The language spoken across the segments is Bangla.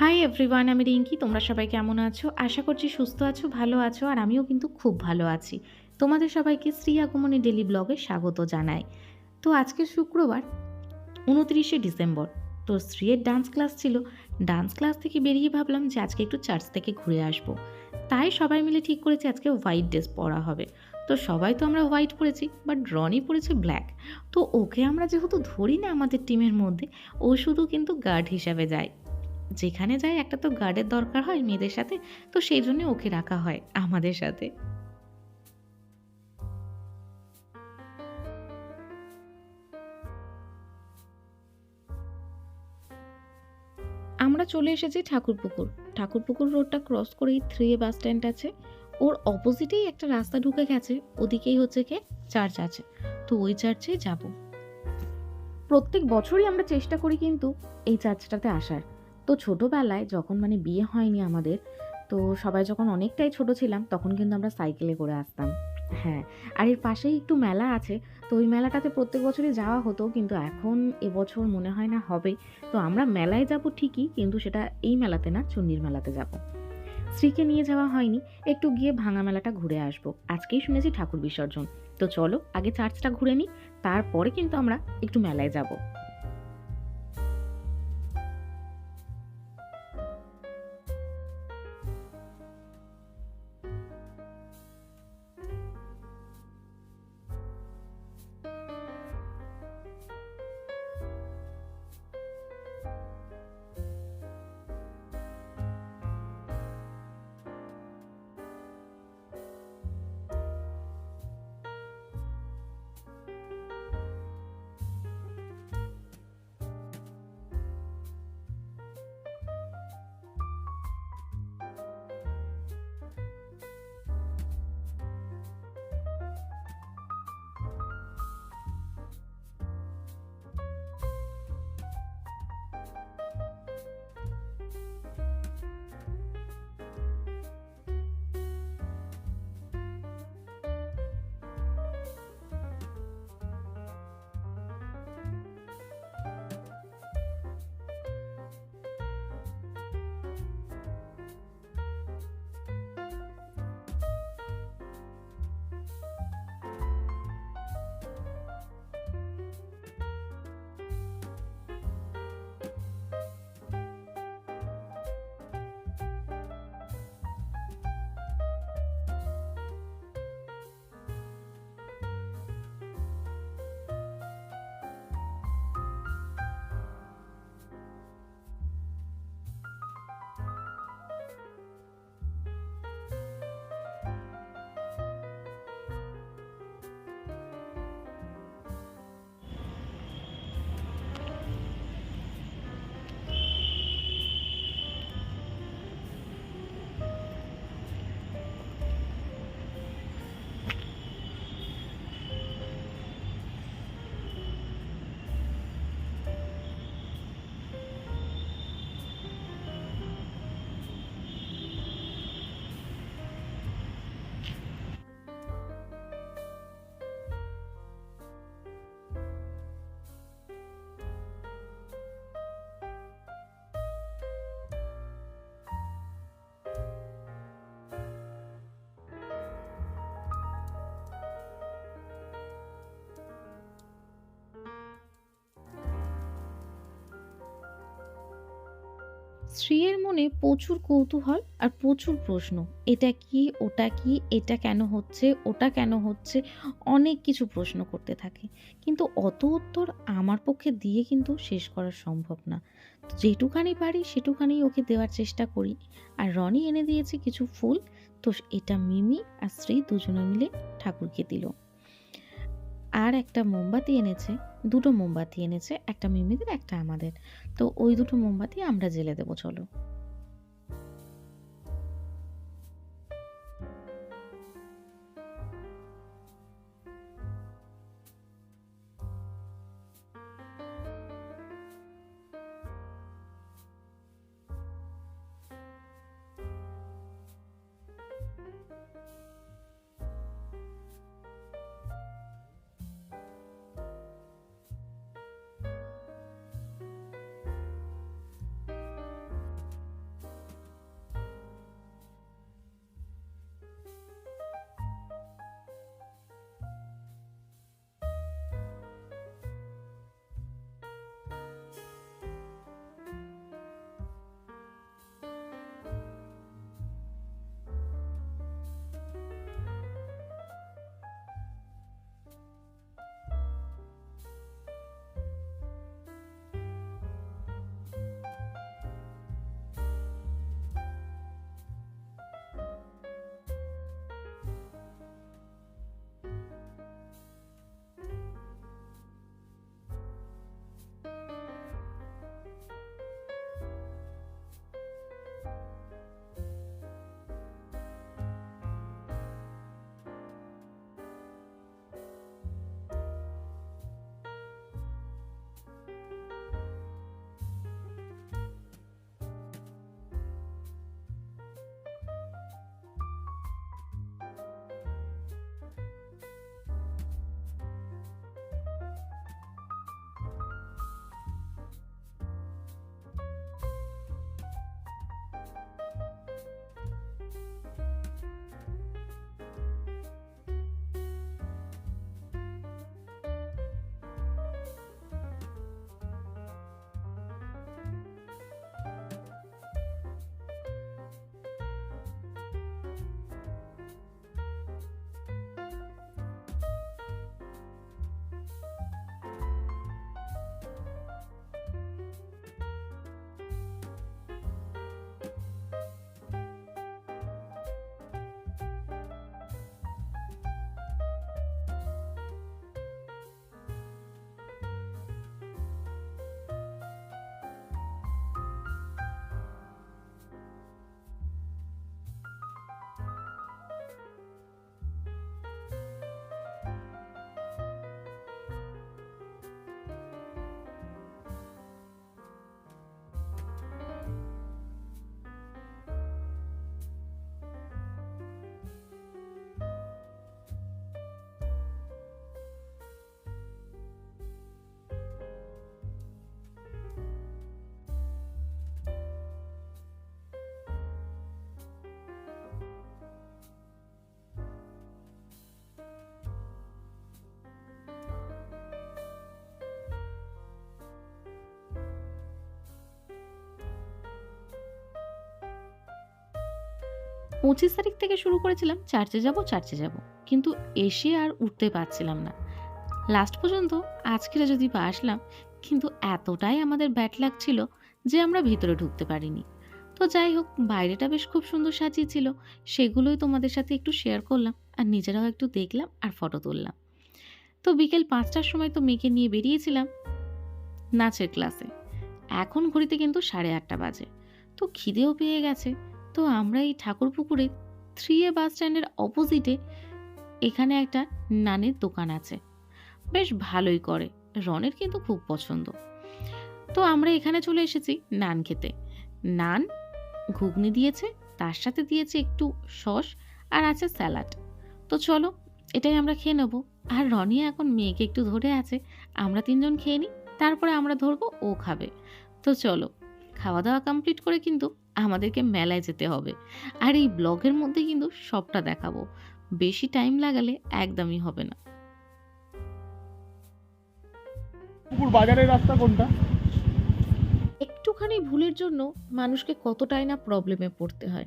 হাই এভরিওয়ান আমি রিঙ্কি। তোমরা সবাই কেমন আছো? আশা করছি সুস্থ আছো, ভালো আছো, আর আমিও কিন্তু খুব ভালো আছি। তোমাদের সবাইকে শ্রী আগমনী ডেলি ব্লগে স্বাগত জানাই। তো আজকে শুক্রবার, উনত্রিশে ডিসেম্বর। তো শ্রীয়ের ডান্স ক্লাস ছিল। ডান্স ক্লাস থেকে বেরিয়ে ভাবলাম যে আজকে একটু চার্চ থেকে ঘুরে আসব। তাই সবাই মিলে ঠিক করেছি আজকে হোয়াইট ড্রেস পরা হবে। তো সবাই তো আমরা হোয়াইট পরেছি বাট রনি পরেছে ব্ল্যাক তো ওকে আমরা যেহেতু ধরি না আমাদের টিমের মধ্যে, ও শুধু কিন্তু গার্ড হিসাবে যায়। যেখানে যায় একটা তো গার্ডের দরকার হয় মেয়েদের সাথে, তো সেই জন্য ওকে রাখা হয় আমাদের সাথে। আমরা চলে এসেছি ঠাকুরপুকুর। ঠাকুরপুকুর রোডটা ক্রস করেই থ্রি এ বাস স্ট্যান্ড আছে। ওর অপোজিটেই একটা রাস্তা ঢুকে গেছে, ওদিকেই হচ্ছে কি চার্চ আছে। তো ওই চার্চে যাব। প্রত্যেক বছরই আমরা চেষ্টা করি কিন্তু এই চার্চটাতে আসার। তো ছোটোবেলায় যখন মানে বিয়ে হয়নি আমাদের, তো সবাই যখন অনেকটাই ছোট ছিলাম, তখন কিন্তু আমরা সাইকেলে করে আসতাম। হ্যাঁ আর এর পাশেই একটু মেলা আছে, তো ওই মেলাটাতে প্রত্যেক বছরই যাওয়া হতো, কিন্তু এখন এবছর মনে হয় না হবে। তো আমরা মেলায় যাব ঠিকই, কিন্তু সেটা এই মেলাতে না চুন্নির মেলাতে যাব। স্ত্রীকে নিয়ে যাওয়া হয়নি, একটু গিয়ে ভাঙা মেলাটা ঘুরে আসব। আজকেই শুনেছি ঠাকুর বিসর্জন। তো চলো, আগে চার্চটা ঘুরে নিই, তারপরে কিন্তু আমরা একটু মেলায় যাব। স্ত্রীর মনে প্রচুর কৌতূহল আর প্রচুর প্রশ্ন, এটা কি, ওটা কি, এটা কেন হচ্ছে, ওটা কেন হচ্ছে, অনেক কিছু প্রশ্ন করতে থাকে। কিন্তু অত উত্তর আমার পক্ষে দিয়ে কিন্তু শেষ করা সম্ভব না। যেটুখানি পারি সেটুখানি ওকে দেওয়ার চেষ্টা করি। আর রনি এনে দিয়েছে কিছু ফুল, তো এটা মিমি আর স্ত্রী দুজনে মিলে ঠাকুরকে দিল। আর একটা মোমবাতি এনেছে দুটো মোমবাতি এনেছে, একটা মিমিদের, একটা আমাদের। তো ওই দুটো মোমবাতি আমরা জেলে দেবো, চলো। পঁচিশ তারিখ থেকে শুরু করেছিলাম, চার্চে যাব চার্চে যাব। কিন্তু এসে আর উঠতে পারছিলাম না। লাস্ট পর্যন্ত আজকের যদি বা আসলাম, কিন্তু এতটাই আমাদের ব্যাট লাগছিল যে আমরা ভিতরে ঢুকতে পারিনি। তো যাই হোক, বাইরেটা বেশ খুব সুন্দর সাজিয়েছিল। সেগুলোই তোমাদের সাথে একটু শেয়ার করলাম আর নিজেরাও একটু দেখলাম আর ফটো তুললাম। তো বিকেল পাঁচটার সময় তো মেয়েকে নিয়ে বেরিয়েছিলাম নাচের ক্লাসে এখন ঘড়িতে কিন্তু সাড়ে আটটা বাজে। তো খিদেও পেয়ে গেছে। তো আমরা এই ঠাকুর পুকুরে থ্রি এ বাস স্ট্যান্ডের অপোজিটে এখানে একটা নানের দোকান আছে। বেশ ভালোই করে। রনের কিন্তু খুব পছন্দ। তো আমরা এখানে চলে এসেছি নান খেতে। নান ঘুগনি দিয়েছে, তার সাথে দিয়েছে একটু সস আর আছে স্যালাড। তো চলো, এটাই আমরা খেয়ে নেব। আর রনি এখন মেয়েকে একটু ধরে আছে, আমরা তিনজন খেয়ে নিই, তারপরে আমরা ধরবো ও খাবে। তো চলো, খাওয়া দাওয়া কমপ্লিট করে কিন্তু আমাদেরকে মেলায় যেতে হবে। আর এই ব্লগের মধ্যে কিন্তু সবটা দেখাবো। বেশি টাইম লাগালে একদমই হবে না। পুকুর বাজারের রাস্তা কোনটা? একটুখানি ভুলের জন্য মানুষকে কতটাই না প্রবলেমে পড়তে হয়।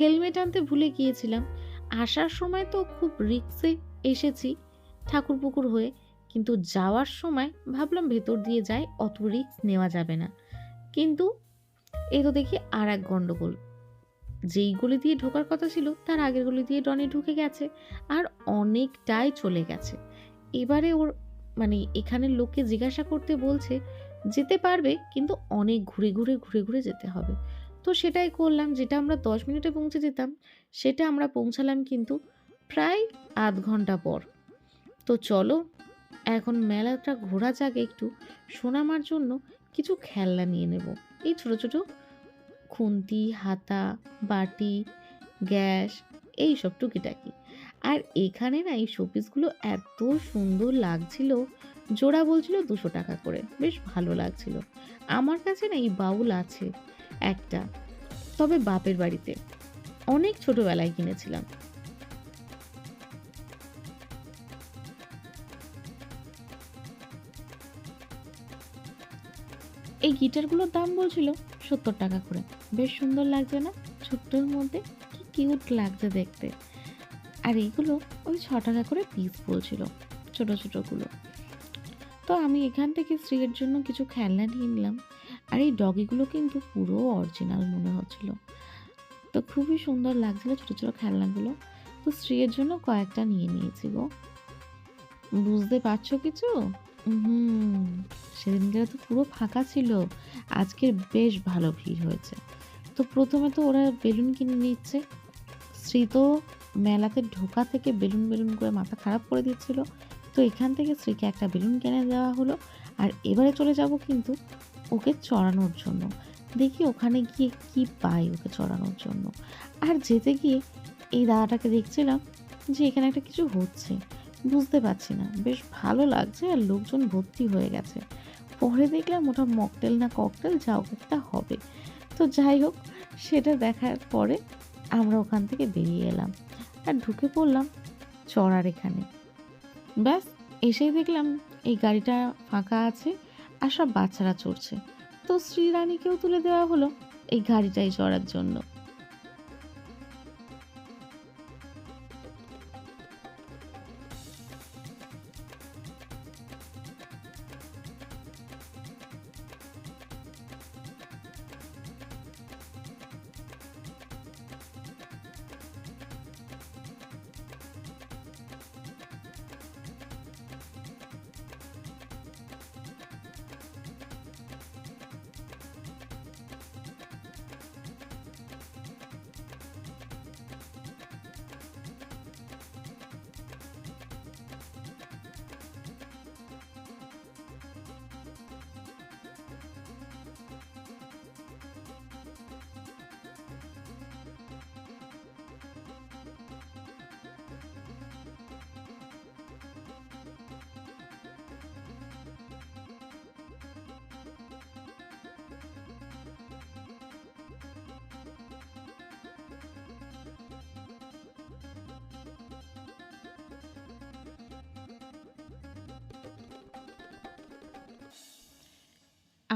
হেলমেট আনতে ভুলে গিয়েছিলাম। আসার সময় তো খুব রিক্সে এসেছি ঠাকুর পুকুর হয়ে। কিন্তু যাওয়ার সময় ভাবলাম ভেতর দিয়ে যাই অত রিক্স নেওয়া যাবে না। কিন্তু এই তো দেখি আর এক গণ্ডগোল যেই গলি দিয়ে ঢোকার কথা ছিল, তার আগের গলি দিয়ে ডনে ঢুকে গেছে আর অনেকটাই চলে গেছে। এবারে ওর মানে এখানের লোককে জিজ্ঞাসা করতে বলছে, যেতে পারবে, কিন্তু অনেক ঘুরে ঘুরে ঘুরে ঘুরে যেতে হবে। তো সেটাই করলাম, যেটা আমরা দশ মিনিটে পৌঁছে যেতাম, সেটা আমরা পৌঁছালাম কিন্তু প্রায় আধ ঘণ্টা পর। তো চলো, এখন মেলাটা ঘোরা যাক একটু সোনামার জন্য কিছু খেলনা নিয়ে নেব। এই ছোট ছোট খুন্তি, হাতা, বাটি, গ্যাস এই সব টুকিটাকি। আর এখানে না এই শোপিসগুলো এত সুন্দর লাগছিল, জোড়া বলছিল দুশো টাকা করে। বেশ ভালো লাগছিল। আমার কাছে না এই বাউল আছে একটা, তবে বাপের বাড়িতে। অনেক ছোটবেলায় কিনেছিলাম। এই গিটারগুলোর দাম বলছিল সত্তর টাকা করে। বেশ সুন্দর লাগছে না? ছোট্টর মধ্যে কি কিউট লাগছে দেখতে। আর এইগুলো ওই ছ টাকা করে পিস বলছিল, ছোট ছোটোগুলো। তো আমি এখান থেকে স্ত্রীর জন্য কিছু খেলনা নিয়ে নিলাম। আর এই ডগিগুলো কিন্তু পুরো অরিজিনাল মনে হচ্ছিল। তো খুবই সুন্দর লাগছিল ছোট ছোটো খেলনাগুলো। তো স্ত্রীর জন্য কয়েকটা নিয়ে নিয়েছি গো। বুঝতে পারছ কিছু? হুম। সেদিনকে তো পুরো ফাঁকা ছিল। আজকের বেশ ভালো ভিড় হয়েছে। তো প্রথমে তো ওরা বেলুন কিনে নিচ্ছে। শ্রী তো মেলাতে ঢোকা থেকে বেলুন বেলুন করে মাথা খারাপ করে দিচ্ছিল। তো এখান থেকে স্ত্রীকে একটা বেলুন কিনে দেওয়া হলো। আর এবারে চলে যাব কিন্তু ওকে চড়ানোর জন্য। দেখি ওখানে গিয়ে কি পাই ওকে চড়ানোর জন্য। আর যেতে গিয়ে এই দাদাটাকে দেখছিলাম যে এখানে একটা কিছু হচ্ছে। বুঝতে পারছি না। বেশ ভালো লাগছে আর লোকজন ভর্তি হয়ে গেছে। পরে দেখলাম ওটা মকটেল না ককটেল, যা একটা হবে। তো যাই হোক, সেটা দেখার পরে আমরা ওখান থেকে বেরিয়ে এলাম। আর ঢুকে পড়লাম চড়ার এখানে। ব্যাস, এসেই দেখলাম এই গাড়িটা ফাঁকা আছে আর সব বাচ্চারা চড়ছে। তো শ্রীরানীকেও তুলে দেওয়া হলো এই গাড়িটাই চড়ার জন্য।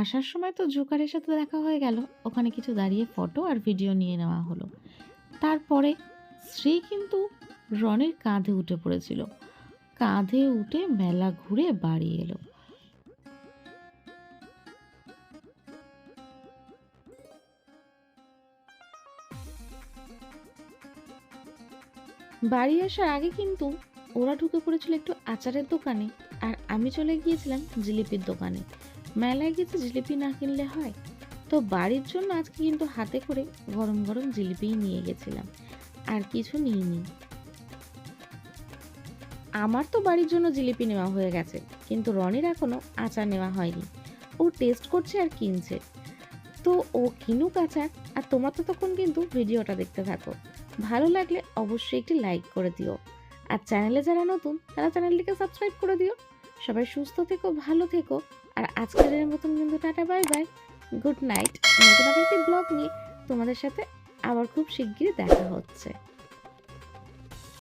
আসার সময় তো জোকারের সাথে দেখা হয়ে গেল। ওখানে কিছু দাঁড়িয়ে ফটো আর ভিডিও নিয়ে নেওয়া হলো। তারপরে শ্রী কিন্তু রনের কাঁধে উঠে পড়েছিল। কাঁধে উঠে মেলা ঘুরে বাড়ি এলো। বাড়ি আসার আগে কিন্তু ওরা ঢুকে পড়েছিল একটু আচারের দোকানে। আর আমি চলে গিয়েছিলাম জিলিপির দোকানে। মেলায় গেছে জিলিপি না কিনলে হয়। তো বাড়ির জন্য আজকে কিন্তু হাতে করে গরম গরম জিলিপিই নিয়ে গেছিলাম। আর কিছু নিইনি। আমার তো বাড়ির জন্য জিলিপি নেওয়া হয়ে গেছে, কিন্তু রনির এখনও আচার নেওয়া হয়নি। ও টেস্ট করছে আর কিনছে। তো ও কিনুক আচার, আর তোমরা তো তখন কিন্তু ভিডিওটা দেখতে থাকো। ভালো লাগলে অবশ্যই একটি লাইক করে দিও। আর চ্যানেলে যারা নতুন, তারা চ্যানেলটিকে সাবস্ক্রাইব করে দিও। সবাই সুস্থ থেকো, ভালো থেকো। আর আজকের মতন কিন্তু tata, bye bye. Good night নতুন আরেকটি ব্লগ নিয়ে তোমাদের সাথে আবার খুব শিগগিরই দেখা হচ্ছে।